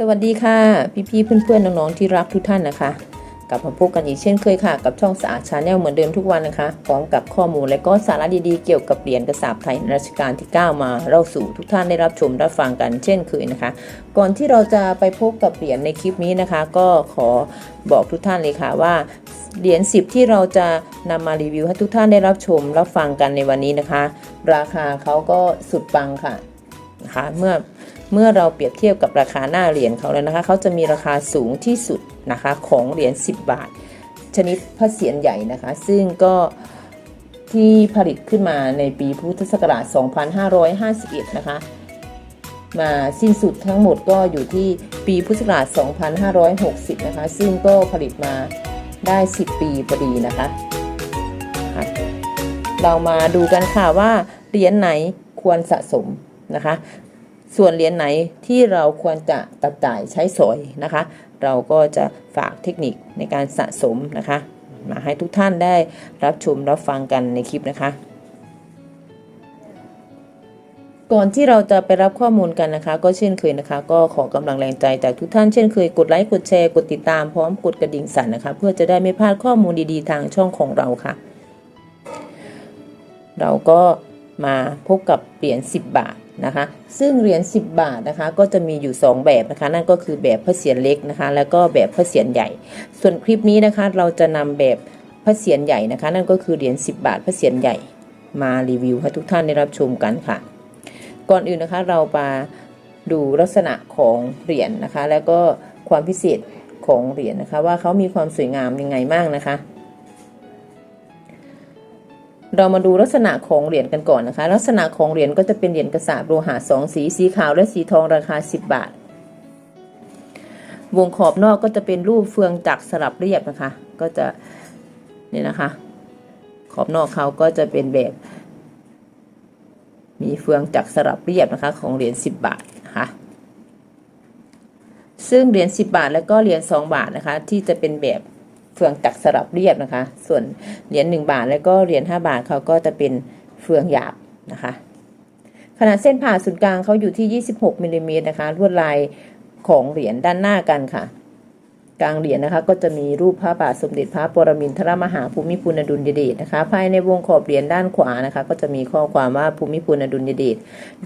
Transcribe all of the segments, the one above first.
สวัสดีค่ะ พี่ๆเพื่อนๆน้องๆที่รักทุกท่านนะคะ กลับมาพบกันอีกเช่นเคยค่ะ กับช่องสะอาดชาแนลเหมือนเดิมทุกวันนะคะ พร้อมกับข้อมูลและก็สาระดีๆ เกี่ยวกับเหรียญกระสาบไทยในรัชกาลที่ 9 มาเล่าสู่ทุกท่านได้รับชมรับฟังกันเช่นเคยนะคะ ก่อนที่เราจะไปพบกับเหรียญในคลิปนี้นะคะ ก็ขอบอกทุกท่านเลยค่ะว่าเหรียญ10 ที่เราจะนำมารีวิวให้ทุกท่านได้รับชมรับฟังกันในวันนี้นะคะ ราคาเขาก็สุดปังค่ะนะคะเมื่อ เมื่อเราเปรียบเทียบกับราคาหน้าเหรียญเขาแล้วนะคะ เขาจะมีราคาสูงที่สุดนะคะของเหรียญ 10 บาท ชนิดพระเศียรใหญ่นะคะ ซึ่งก็ที่ผลิตขึ้นมาในปีพุทธศักราช 2551 นะคะ มาสิ้นสุดทั้งหมดก็อยู่ที่ปีพุทธศักราช 2560 นะคะ ซึ่งก็ผลิตมาได้ 10 ปีพอดีนะคะค่ะเรามาดูกันค่ะว่าเหรียญไหนควรสะสมนะคะ ส่วนเหรียญไหนที่เราควรจะตัดจ่ายใช้สอยนะคะ เราก็จะฝากเทคนิคในการสะสมนะคะ มาให้ทุกท่านได้รับชมรับฟังกันในคลิปนะคะ ก่อนที่เราจะไปรับข้อมูลกันนะคะ ก็เช่นเคยนะคะ ก็ขอกำลังแรงใจจากทุกท่านเช่นเคยกดไลค์กดแชร์กดติดตามพร้อมกดกระดิ่งสั่นนะคะ เพื่อจะได้ไม่พลาดข้อมูลดีๆ ทางช่องของเราค่ะ เราก็มาพบกับเหรียญ10 บาท นะคะ ซึ่งเหรียญ10 บาทนะคะ ก็จะมีอยู่ 2 แบบนะคะ นั่นก็คือแบบพระเศียรเล็กนะคะ แล้วก็แบบพระเศียรใหญ่ ส่วนคลิปนี้นะคะ เราจะนำแบบพระเศียรใหญ่นะคะ นั่นก็คือเหรียญ10 บาทพระเศียรใหญ่ มารีวิวให้ทุกท่านได้รับชมกันค่ะ ก่อนอื่นนะคะเรามาดูลักษณะของเหรียญนะคะ แล้วก็ความพิเศษของเหรียญนะคะ ว่าเขามีความสวยงามยังไงบ้างนะคะ เรามาดูลักษณะของเหรียญกันก่อนนะคะ ลักษณะของเหรียญก็จะเป็นเหรียญกระสาบโลหะสองสีสีขาวและสีทองราคา 10 บาท วงขอบนอกก็จะเป็นรูปเฟืองจักรสลับเรียบนะคะ ก็จะนี่นะคะ ขอบนอกเขาก็จะเป็นแบบ มีเฟืองจักรสลับเรียบนะคะ ของเหรียญ10 บาทนะคะซึ่งเหรียญ10 บาทแล้วก็เหรียญ2บาทนะคะ ที่จะเป็นแบบ เฟืองจักสลับเรียบนะคะ ส่วนเหรียญ1บาทแล้วก็เหรียญ5บาทเขาก็จะเป็นเฟืองหยาบนะคะ ขนาดเส้นผ่าศูนย์กลางเขาอยู่ที่ 26มิลลิเมตรนะคะลวดลายของเหรียญด้านหน้ากันค่ะ กลางเหรียญนะคะ ก็จะมีรูปพระบาทสมเด็จพระปรมินทรมหาภูมิพลอดุลยเดชนะคะ ภายในวงขอบเหรียญด้านขวานะคะ ก็จะมีข้อความว่าภูมิพลอดุลยเดช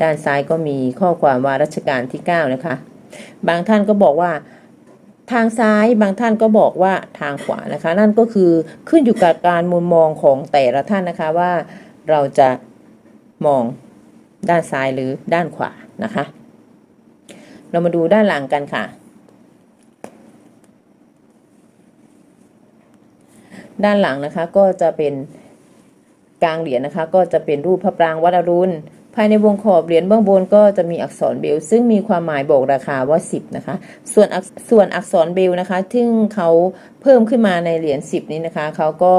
ด้านซ้ายก็มีข้อความว่ารัชกาลที่9นะคะ บางท่านก็บอกว่า ทางซ้ายบางท่านก็บอกว่าทางขวานะคะ นั่นก็คือขึ้นอยู่กับการมุมมองของแต่ละท่านนะคะว่าเราจะมองด้านซ้ายหรือด้านขวานะคะ เรามาดูด้านหลังกันค่ะ ด้านหลังนะคะก็จะเป็นกลางเหรียญนะคะ ก็จะเป็นรูปพระปรางวัดอรุณ ภายในวงขอบเหรียญเบื้องบนก็จะมีอักษรเบล ซึ่งมีความหมายบอกราคาว่า 10 นะคะ ส่วนส่วนอักษรเบลนะคะ ซึ่งเขาเพิ่มขึ้นมาในเหรียญ10 นี้นะคะ เขาก็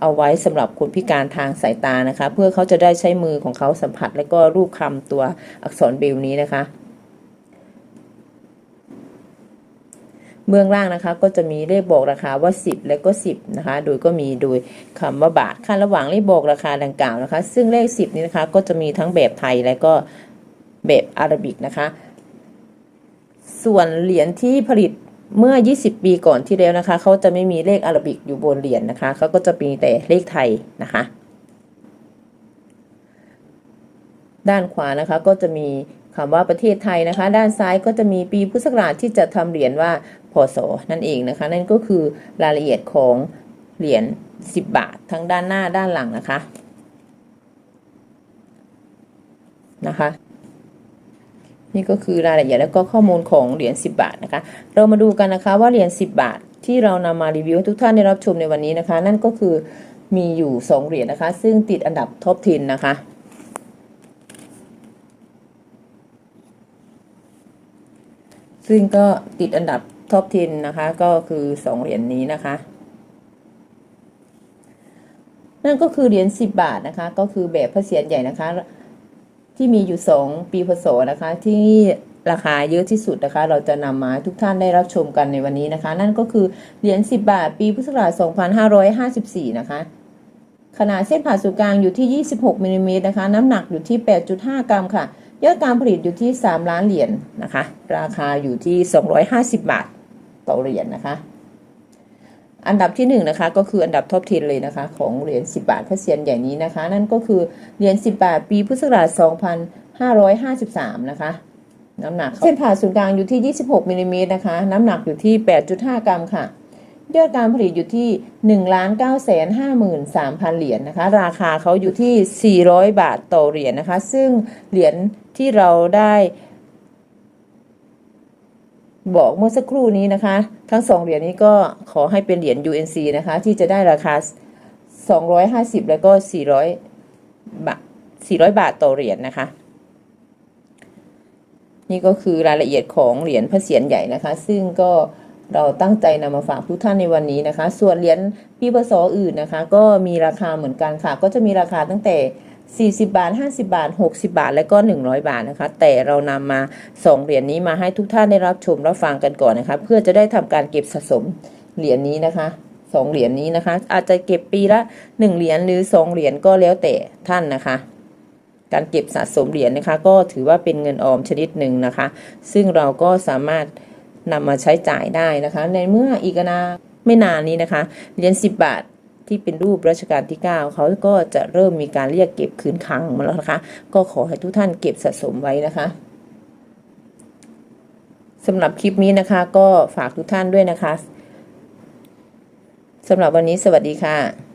เอาไว้สำหรับคนพิการทางสายตานะคะ เพื่อเขาจะได้ใช้มือของเขาสัมผัส และก็รูปคำตัวอักษรเบลนี้นะคะ เมืองล่างนะคะ ก็จะมีเลขบอกราคาว่า 10 และก็ 10 นะคะ โดยก็มีโดยคำว่าบาทขั้นระหว่างเลขบอกราคาดังกล่าวนะคะ ซึ่งเลข 10 นี้นะคะก็จะมีทั้งแบบไทยและก็แบบอาราบิกนะคะ ส่วนเหรียญที่ผลิตเมื่อ 20 ปีก่อนที่แล้วนะคะ เขาจะไม่มีเลขอาราบิกอยู่บนเหรียญนะคะ เขาก็จะมีแต่เลขไทยนะคะ ด้านขวานะคะก็จะมีคำว่าประเทศไทยนะคะ ด้านซ้ายก็จะมีปีพุทธศักราชที่จะทำเหรียญว่า พศนั่นเองนะคะ นั่นก็คือรายละเอียดของเหรียญ10 บาท ทั้งด้านหน้าด้านหลังนะคะนะคะนี่ก็คือรายละเอียดแล้วก็ข้อมูลของเหรียญ10 บาทนะคะ เรามาดูกันนะคะว่าเหรียญ10 บาท ที่เรานำมารีวิวให้ทุกท่านได้รับชมในวันนี้นะคะ นั่นก็คือมีอยู่ 2 เหรียญนะคะ ซึ่งติดอันดับท็อป10นะคะซึ่งก็ติดอันดับ ท็อป10นะคะก็คือ2เหรียญนนี้นะคะ นั่นก็คือเหรียญ10 บาทนะคะ ก็คือแบบพระเศียรใหญ่นะคะ ที่มีอยู่ 2 ปีพศนะคะ ที่ราคาเยอะที่สุดนะคะ เราจะนำมาทุกท่านได้รับชมกันในวันนี้นะคะ นั่นก็คือเหรียญ10 บาท ปีพุทธศักราช2554 นะคะขนาดเส้นผ่าศูนย์กลางอยู่ที่ 26มิลลิเมตรนะคะ น้ำหนักอยู่ที่ 8.5 กรัมค่ะ ยอดการผลิตอยู่ที่ 3 ล้านเหรียญนะคะ ราคาอยู่ที่ 250 บาท ต่อเหรียญนะคะ อันดับที่1นะคะก็คืออันดับท็อป10เลยนะคะ ของเหรียญ10 บาทพระเซียนใหญ่นี้นะคะ นั่นก็คือเหรียญ10 บาทปีพุทธศักราช2553 นะคะน้ำหนักเส้นผ่าศูนย์กลางอยู่ที่ 26มิลลิเมตรนะคะ น้ำหนักอยู่ที่ 8.5 กรัมค่ะยอดการผลิตอยู่ที่1ล้าน9แสน53,000 เหรียญนะคะ ราคาเขาอยู่ที่ 400 บาทต่อเหรียญนะคะ ซึ่งเหรียญที่เราได้ บอกเมื่อสักครู่นี้นะคะ ทั้งสองเหรียญนี้ก็ขอให้เป็นเหรียญ UNC นะคะ ที่จะได้ราคา 250 แล้วก็ 400 บาท 400 บาทต่อเหรียญนะคะ นี่ก็คือรายละเอียดของเหรียญพระเศียรใหญ่นะคะ ซึ่งก็เราตั้งใจนำมาฝากทุกท่านในวันนี้นะคะ ส่วนเหรียญปีพศอื่นนะคะ ก็มีราคาเหมือนกันค่ะ ก็จะมีราคาตั้งแต่ 40 บาท 50 บาท 60 บาท และก็ 100 บาทนะคะ แต่เรานำมา 2 เหรียญนี้มาให้ทุกท่านได้รับชมรับฟังกันก่อนนะคะ เพื่อจะได้ทำการเก็บสะสมเหรียญนี้นะคะสองเหรียญนี้นะคะ อาจจะเก็บปีละ 1 เหรียญหรือ 2 เหรียญก็แล้วแต่ท่านนะคะ การเก็บสะสมเหรียญนะคะ ก็ถือว่าเป็นเงินออมชนิดหนึ่งนะคะ ซึ่งเราก็สามารถนำมาใช้จ่ายได้นะคะ ในเมื่ออีกนาไม่นานนี้นะคะ เหรียญ10 บาท ที่เป็นรูปรัชกาลที่ 9 เขาก็จะเริ่มมีการเรียกเก็บคืนคังมาแล้วนะคะ ก็ขอให้ทุกท่านเก็บสะสมไว้นะคะสำหรับคลิปนี้นะคะ ก็ฝากทุกท่านด้วยนะคะสำหรับวันนี้สวัสดีค่ะ